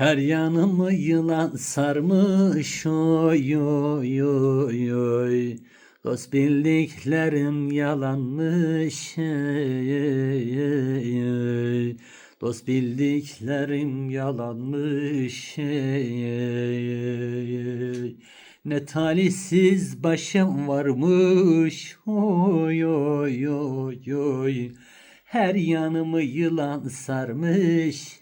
Her yanımı yılan sarmış oy oy oy oy Dost bildiklerim yalanmış ey, ey, ey. Dost bildiklerim yalanmış ey, ey, ey. Ne talihsiz başım varmış oy oy oy oy her yanımı yılan sarmış.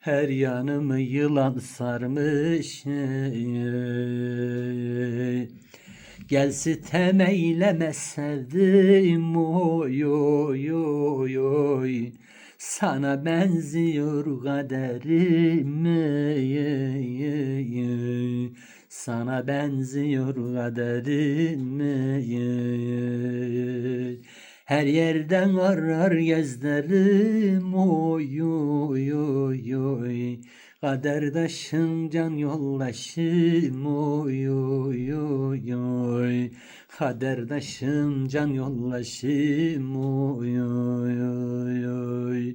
Her yanımı yılan sarmış ey, ey, ey. Gel sitem eyleme sevdim oy oy oy oy Sana benziyor kaderim ey, ey, ey. Sana benziyor kaderim. Her yerden arar gezlerim oy oy oy oy. Kaderdaşım can yoldaşım. Oy oy oy oy. Kaderdaşım can yoldaşım. Oy oy oy oy.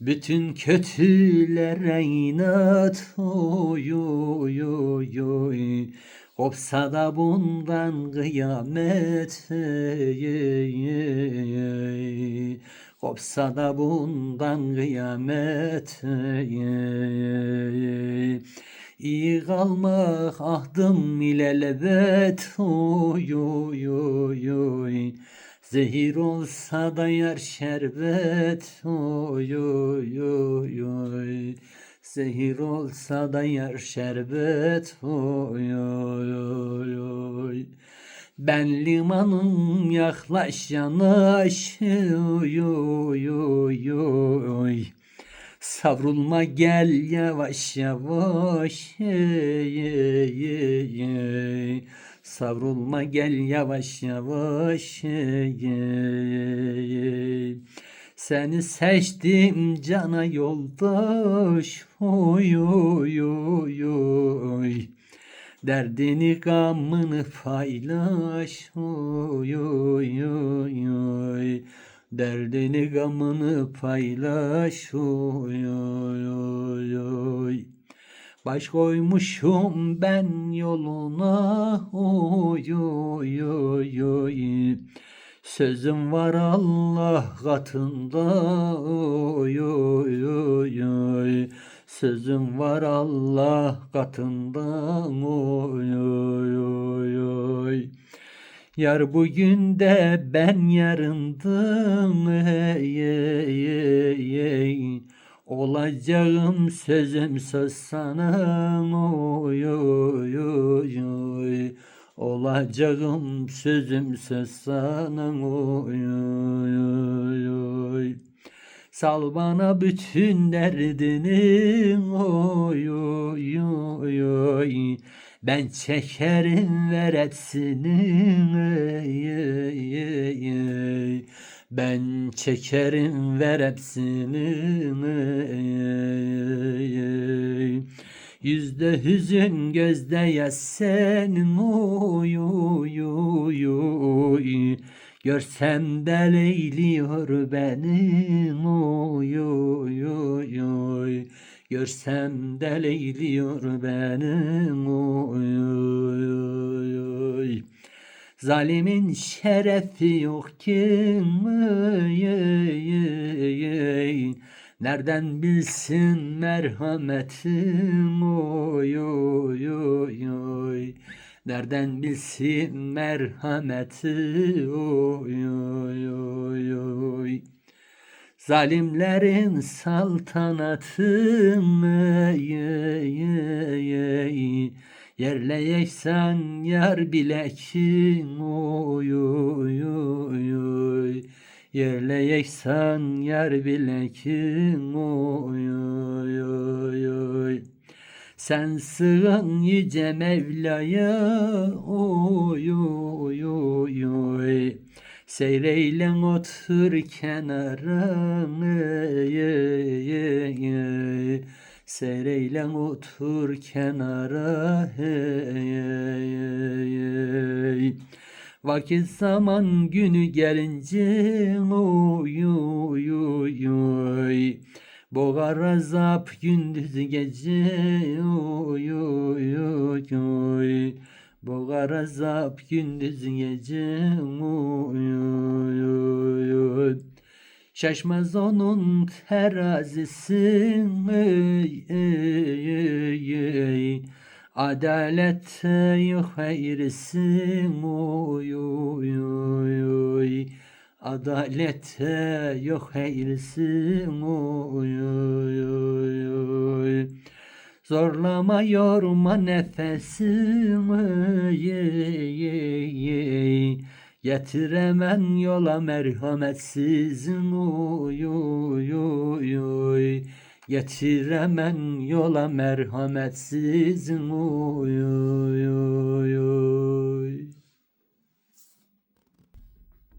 Bütün kötülere inat. Oy oy oy oy Kopsa da bundan kıyamet ey. Kopsa da bundan kıyamet ey, ey, ey. İyi kalmak ahdım ilelebet oy oy oy oy. Zehir olsa da yer şerbet. Oy oy oy oy. Zehir olsa da yer şerbet. Oy oy Ben limanım yaklaş yanaş. Oy oy oy oy. Savrulma gel yavaş yavaş. Ey, ey, ey, ey. Savrulma gel yavaş yavaş. Ey, ey, ey. Seni seçtim cana yoldaş. Oy oy oy oy Derdini gamını paylaş. Oy oy oy oy. Derdini gamını paylaş. Oy oy oy oy. Baş koymuşum ben yoluna. Oy oy oy oy Sözüm var Allah katında oy oy oy oy. Sözüm var Allah katında oy oy oy oy. Yar bugün de ben yarındım ey ey ey ey Olacağım sözüm söz sana oy oy oy oy Olacağım sözüm söz sana oy oy oy Sal bana bütün derdini oy oy oy oy Ben çekerim ver hepsini. Ben çekerim ver hepsini ey. Yüzde hüzün gözde yas senin oy. Nereden bilsin merhametim? Oy oy oy oy. Nereden bilsin merhameti? Oy oy oy oy. Zalimlerin saltanatım ey, ey, ey, ey. Yerle yeksan yar bilekin oy oy oy oy Yerle yeksan yar bilekin oy oy oy oy Sen sığın yüce Mevla'ya oy oy oy oy Seyreyle otur kenara ey, ey, ey, ey. Seyreyle otur kenara hey, hey, hey. Vakit zaman günü gelince oy oy oy oy. Boğar azap gündüz gece oy oy oy oy. Boğar azap gündüz gece oy oy oy oy. Şaşmaz onun terazisi ey, ey, ey, ey. Yok eğrisi oy oy oy Adalette yok eğrisi oy oy oy. Zorlama yorma nefesimi? Ey, ey, ey. Getiremen yola merhametsiz oy oy oy oy Getiremen yola merhametsiz. Oy oy oy oy